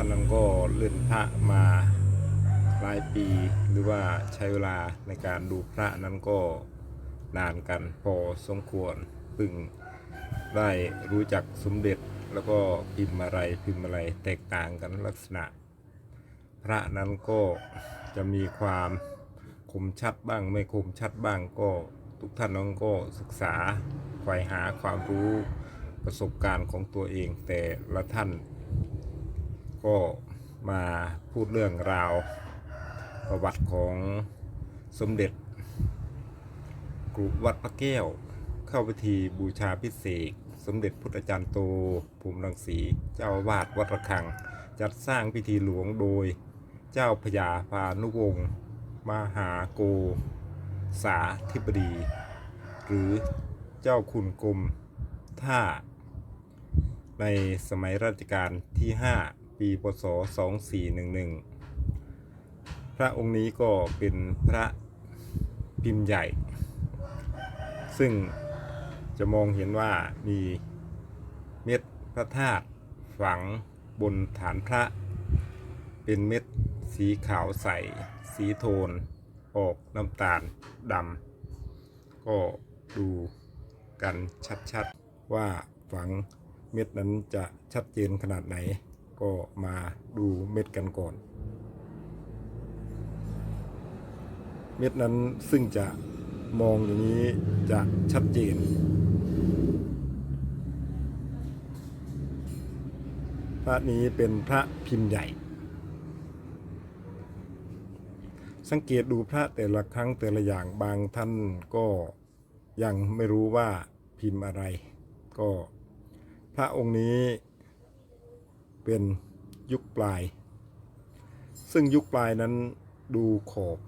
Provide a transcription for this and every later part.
ท่านนั้นก็เล่นพระมาหลายปีหรือว่าใช้เวลาในการดูพระนั้นก็นานกันพอสมควรพึงได้รู้จักสมเด็จแล้วก็พิมพ์อะไรพิมพ์อะไรแตกต่างกันลักษณะ พระนั้นก็จะมีความคมชัดบ้างไม่คมชัดบ้างก็ทุกท่านน้องก็ศึกษาไขว่หาความรู้ประสบการณ์ของตัวเองแต่ละท่าน ก็มาพูดเรื่องราวประวัติของสมเด็จกรุวัดพระแก้ว เข้าพิธีบูชาพิเศษ สมเด็จพุทธจารย์โต ภูมิรังสีเจ้าวาดวัดระฆัง จัดสร้างพิธีหลวงโดยเจ้าพญาพานุวงศ์มหาโกษาธิบดี หรือเจ้าคุณกรมท่า ในสมัยรัชกาลที่ 5 ปีพศ 2411 พระองค์นี้ก็เป็นพระพิมพ์ใหญ่ ซึ่งจะมองเห็นว่ามีเม็ดพระธาตุฝังบนฐานพระ เป็นเม็ดสีขาวใส สีโทน ออกน้ำตาลดำ ก็ดูกันชัดๆ ว่าฝังเม็ดนั้นจะชัดเจนขนาดไหน ก็มาดูเม็ดกันก่อน เม็ดนั้นซึ่งจะมองอย่างนี้จะชัดเจน พระนี้เป็นพระพิมพ์ใหญ่ สังเกตดูพระแต่ละครั้งแต่ละอย่างบางท่านก็ยังไม่รู้ว่าพิมพ์อะไร ก็พระองค์นี้ เป็นยุคปลาย ซึ่งยุคปลายนั้นดูขอบ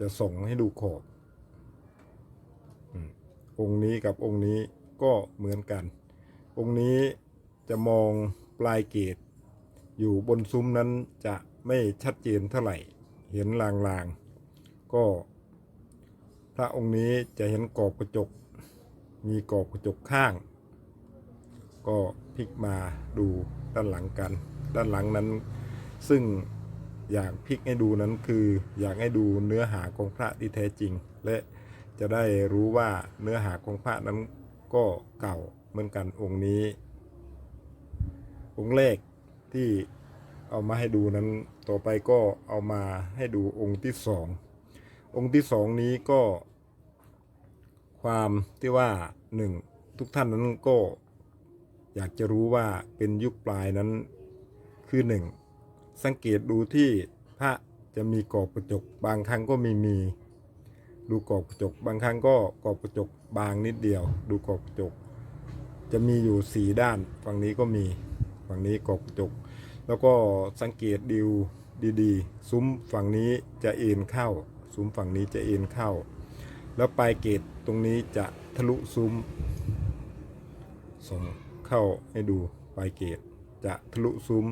จะส่งให้ดูขอบองค์นี้กับองค์นี้ก็เหมือนกัน องค์นี้จะมองปลายเกต อยู่บนซุ้มนั้นจะไม่ชัดเจนเท่าไหร่ เห็นลางๆ ก็พระองค์นี้จะเห็นกรอบกระจก มีกรอบกระจกข้าง ก็พลิกมาดูด้านหลังกัน ด้านหลังนั้น ซึ่งอยากพลิกให้ดูนั้นคืออยากให้ดูเนื้อหาของพระที่แท้จริง และจะได้รู้ว่าเนื้อหาของพระนั้นก็เก่าเหมือนกันองค์นี้ องค์แรกที่เอามาให้ดูนั้นต่อไปก็เอามาให้ดูองค์ที่สององค์ที่สองนี้ก็ ความที่ว่าหนึ่งทุกท่านนั้นก็ อยากจะรู้ว่าเป็นยุคปลายนั้นคือหนึ่งสังเกตดูที่พระจะมีกรอบกระจกบางครั้งก็มีมี ดูกรอบกระจกบางครั้งก็กรอบกระจกบางนิดเดียว ดูกรอบกระจก จะมีอยู่สีด้านฝั่งนี้ก็มีฝั่งนี้กรอบกระจก แล้วก็สังเกตดูดีๆ ซุ้มฝั่งนี้จะเอ็นเข้า ซุ้มฝั่งนี้จะเอ็นเข้า แล้วปลายเกตตรงนี้จะทะลุซุ้มส่ง เข้าให้ดูปลายเกตจะทะลุซุ้ม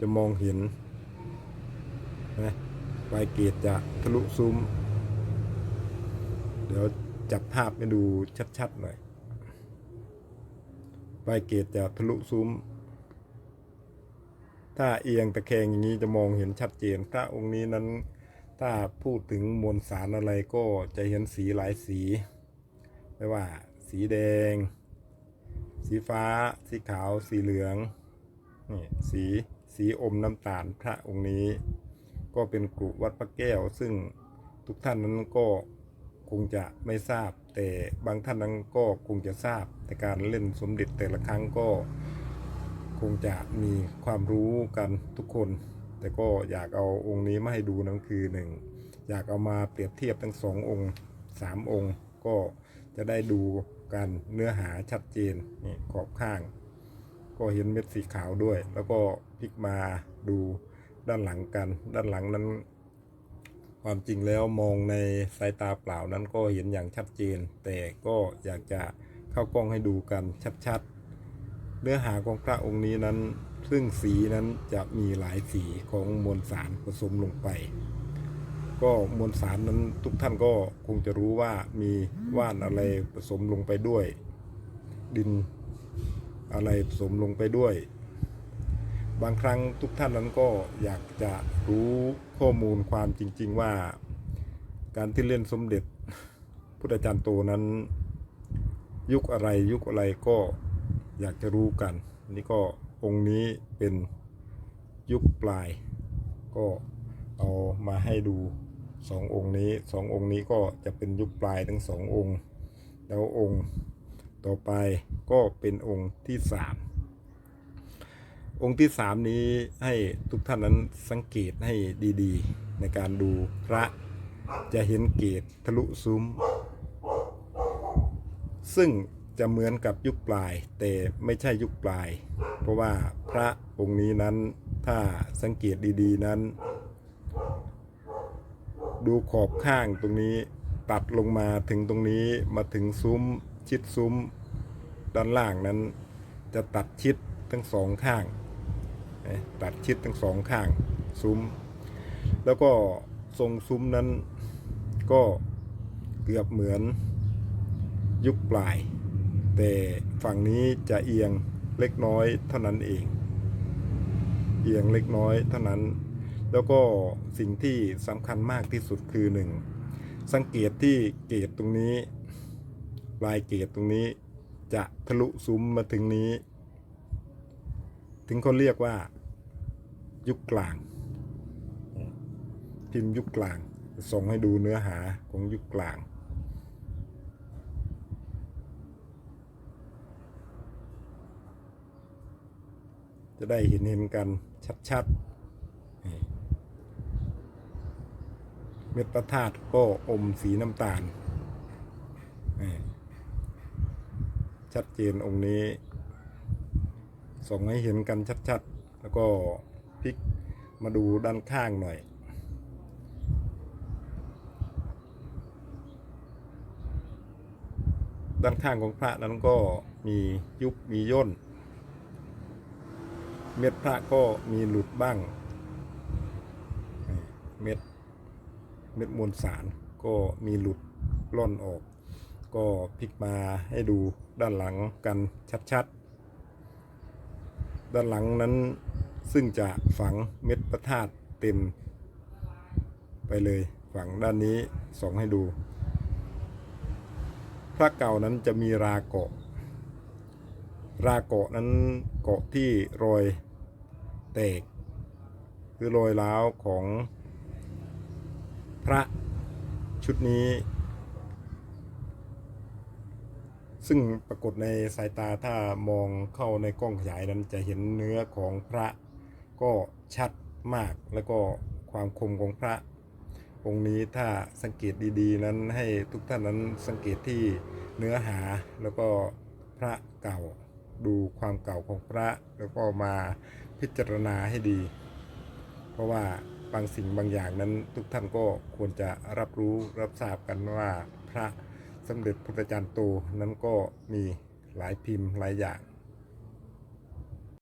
จะมองเห็นนะปลายเกตจะทะลุซุ้ม เดี๋ยวจับภาพให้ดูชัดๆหน่อยปลายเกตจะทะลุซุ้ม ถ้าเอียงตะแคงอย่างนี้จะมองเห็นชัดเจนพระองค์นี้นั้นถ้าพูดถึงมวลสารอะไรก็จะเห็นสีหลายสี ไม่ว่าสีแดง สีฟ้า สีขาว สีเหลือง นี่สี สีอมน้ำตาลพระองค์นี้ ก็เป็นกรุวัดพระแก้ว ซึ่งทุกท่านนั้นก็คงจะไม่ทราบ แต่บางท่านนั้นก็คงจะทราบ แต่การเล่นสมเด็จแต่ละครั้งก็คงจะมีความรู้กันทุกคน แต่ก็อยากเอาองค์นี้มาให้ดูนั่นคือหนึ่งอยากเอามาเปรียบเทียบทั้งสององค์สามองค์ ก็จะได้ดู กันเนื้อหาชัดเจนนี่ขอบข้าง ก็เห็นเม็ดสีขาวด้วย แล้วก็พลิกมาดูด้านหลังกัน ด้านหลังนั้น ความจริงแล้วมองในสายตาเปล่านั้นก็เห็นอย่างชัดเจน แต่ก็อยากจะเข้ากล้องให้ดูกันชัดๆ เนื้อหาของพระองค์นี้นั้น ซึ่งสีนั้นจะมีหลายสีของมวลสารผสมลงไป ก็มวลสารนั้นทุกท่านก็คงจะรู้ว่ามีว่านอะไรผสมลงไปด้วย ดินอะไรผสมลงไปด้วย บางครั้งทุกท่านนั้นก็อยากจะรู้ข้อมูลความจริง ๆ ว่า การที่เล่นสมเด็จพุทธจารย์โตนั้น ยุคอะไรยุคอะไรก็อยากจะรู้กัน นี่ก็องค์นี้เป็นยุคปลายก็เอามาให้ดู สององค์นี้สององค์นี้ก็จะเป็นยุคปลายทั้งสององค์ แล้วองค์ต่อไปก็เป็นองค์ที่สามองค์ที่สามนี้ให้ทุกท่านนั้นสังเกตให้ดีๆ ในการดูพระจะเห็นเกตทะลุซุ้ม ซึ่งจะเหมือนกับยุคปลาย แต่ไม่ใช่ยุคปลาย เพราะว่าพระองค์นี้นั้นถ้าสังเกตดีๆนั้น ดูขอบข้างตรงนี้ ตัดลงมาถึงตรงนี้มาถึงซุ้มชิดซุ้ม ด้านล่างนั้น จะตัดชิดทั้งสองข้าง ตัดชิดทั้งสองข้างซุ้ม แล้วก็ทรงซุ้มนั้นก็เกือบเหมือนยุคปลาย แต่ฝั่งนี้จะเอียงเล็กน้อยเท่านั้นเอง เอียงเล็กน้อยเท่านั้น แล้วก็สิ่งที่สำคัญมากที่สุดคือหนึ่งสังเกตที่เกตตรงนี้ ลายเกตตรงนี้ จะทะลุซุ้มมาถึงนี้ ถึงเขาเรียกว่า ยุคกลาง พิมพ์ยุคกลาง ส่งให้ดูเนื้อหาของยุคกลางจะได้เห็นเห็นกันชัดๆนี่ เม็ดประธาตุก็อมสีน้ำตาล ชัดเจนองค์นี้ ส่งให้เห็นกันชัดๆ แล้วก็พลิกมาดูด้านข้างหน่อย ด้านข้างของพระนั้นก็มียุบมีย่น เม็ดพระก็มีหลุดบ้าง เม็ด ม็ดมวลสารก็มีหลุดล่อนออก ก็พลิกมาให้ดูด้านหลังกันชัดๆ ด้านหลังนั้นซึ่งจะฝังเม็ดพระธาตุเต็ม ไปเลยฝังด้านนี้ส่องให้ดู พระเก่านั้นจะมีราเกาะ ราเกาะนั้นเกาะที่รอยแตก คือรอยร้าวของ พระชุดนี้ ซึ่งปรากฏในสายตาถ้ามองเข้าในกล้องขยายนั้นจะเห็นเนื้อของพระก็ชัดมากแล้วก็ความคมของพระองค์นี้ถ้าสังเกตดีๆ นั้นให้ทุกท่านนั้นสังเกตที่เนื้อหาแล้วก็พระเก่าดูความเก่าของพระแล้วก็มาพิจารณาให้ดี เพราะว่า บางสิ่งบางอย่างนั้นทุกท่านก็ควรจะรับรู้รับทราบกันว่าพระสมเด็จพุทธจารย์โตนั้นก็มีหลายพิมพ์หลายอย่าง